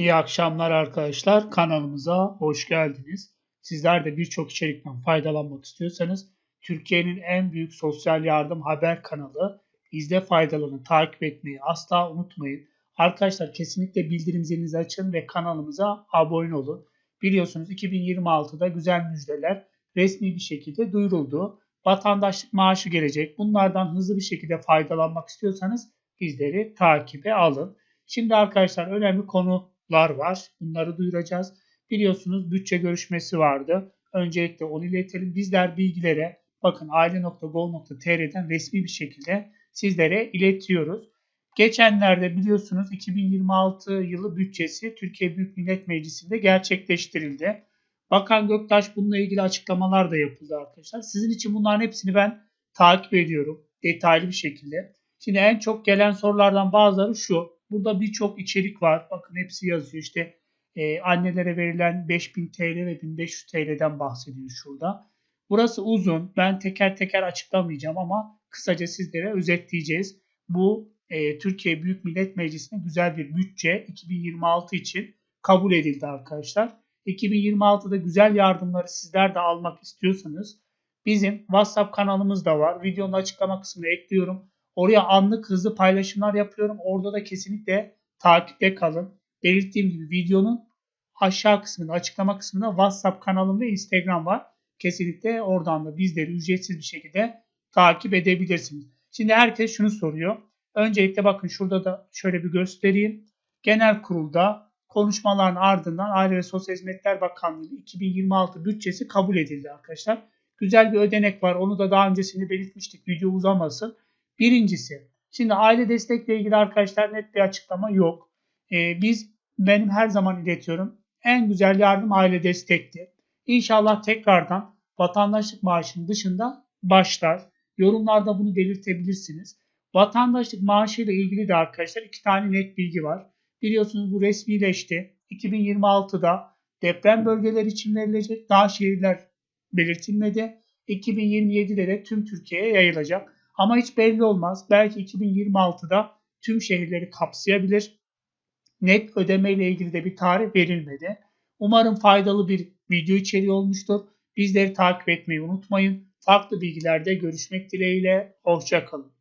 İyi akşamlar arkadaşlar. Kanalımıza hoş geldiniz. Sizler de birçok içerikten faydalanmak istiyorsanız Türkiye'nin en büyük sosyal yardım haber kanalı İzle Faydalanı takip etmeyi asla unutmayın. Arkadaşlar kesinlikle bildirim zilinizi açın ve kanalımıza abone olun. Biliyorsunuz 2026'da güzel müjdeler resmi bir şekilde duyuruldu. Vatandaşlık maaşı gelecek. Bunlardan hızlı bir şekilde faydalanmak istiyorsanız bizleri takibe alın. Şimdi arkadaşlar önemli konular var. Bunları duyuracağız. Biliyorsunuz bütçe görüşmesi vardı. Öncelikle onu iletelim. Bizler bilgilere bakın aile.gov.tr'den resmi bir şekilde sizlere iletiyoruz. Geçenlerde biliyorsunuz 2026 yılı bütçesi Türkiye Büyük Millet Meclisi'nde gerçekleştirildi. Bakan Göktaş bununla ilgili açıklamalar da yapıldı arkadaşlar. Sizin için bunların hepsini ben takip ediyorum detaylı bir şekilde. Şimdi en çok gelen sorulardan bazıları şu. Burada birçok içerik var. Bakın hepsi yazıyor. İşte e, annelere verilen 5000 TL ve 1500 TL'den bahsediyor şurada. Burası uzun. Ben teker teker açıklamayacağım ama kısaca sizlere özetleyeceğiz. Bu e, Türkiye Büyük Millet Meclisi'ne güzel bir bütçe 2026 için kabul edildi arkadaşlar. 2026'da güzel yardımları sizler de almak istiyorsanız bizim WhatsApp kanalımız da var. Videonun açıklama kısmına ekliyorum. Oraya anlık hızlı paylaşımlar yapıyorum. Orada da kesinlikle takipte kalın. Belirttiğim gibi videonun aşağı kısmında açıklama kısmında WhatsApp kanalım ve Instagram var. Kesinlikle oradan da bizleri ücretsiz bir şekilde takip edebilirsiniz. Şimdi herkes şunu soruyor. Öncelikle bakın şurada da şöyle bir göstereyim. Genel kurulda konuşmaların ardından Aile ve Sosyal Hizmetler Bakanlığı 2026 bütçesi kabul edildi arkadaşlar. Güzel bir ödenek var. Onu da daha öncesinde belirtmiştik. Video uzamasın. Birincisi, şimdi aile destekle ilgili arkadaşlar net bir açıklama yok. Ee, biz benim her zaman iletiyorum. En güzel yardım aile destekti. İnşallah tekrardan vatandaşlık maaşının dışında başlar. Yorumlarda bunu belirtebilirsiniz. Vatandaşlık maaşı ile ilgili de arkadaşlar iki tane net bilgi var. Biliyorsunuz bu resmileşti. 2026'da deprem bölgeleri için verilecek. Daha şehirler belirtilmedi. 2027'de de tüm Türkiye'ye yayılacak. Ama hiç belli olmaz. Belki 2026'da tüm şehirleri kapsayabilir. Net ödeme ile ilgili de bir tarih verilmedi. Umarım faydalı bir video içeriği olmuştur. Bizleri takip etmeyi unutmayın. Farklı bilgilerde görüşmek dileğiyle. Hoşçakalın.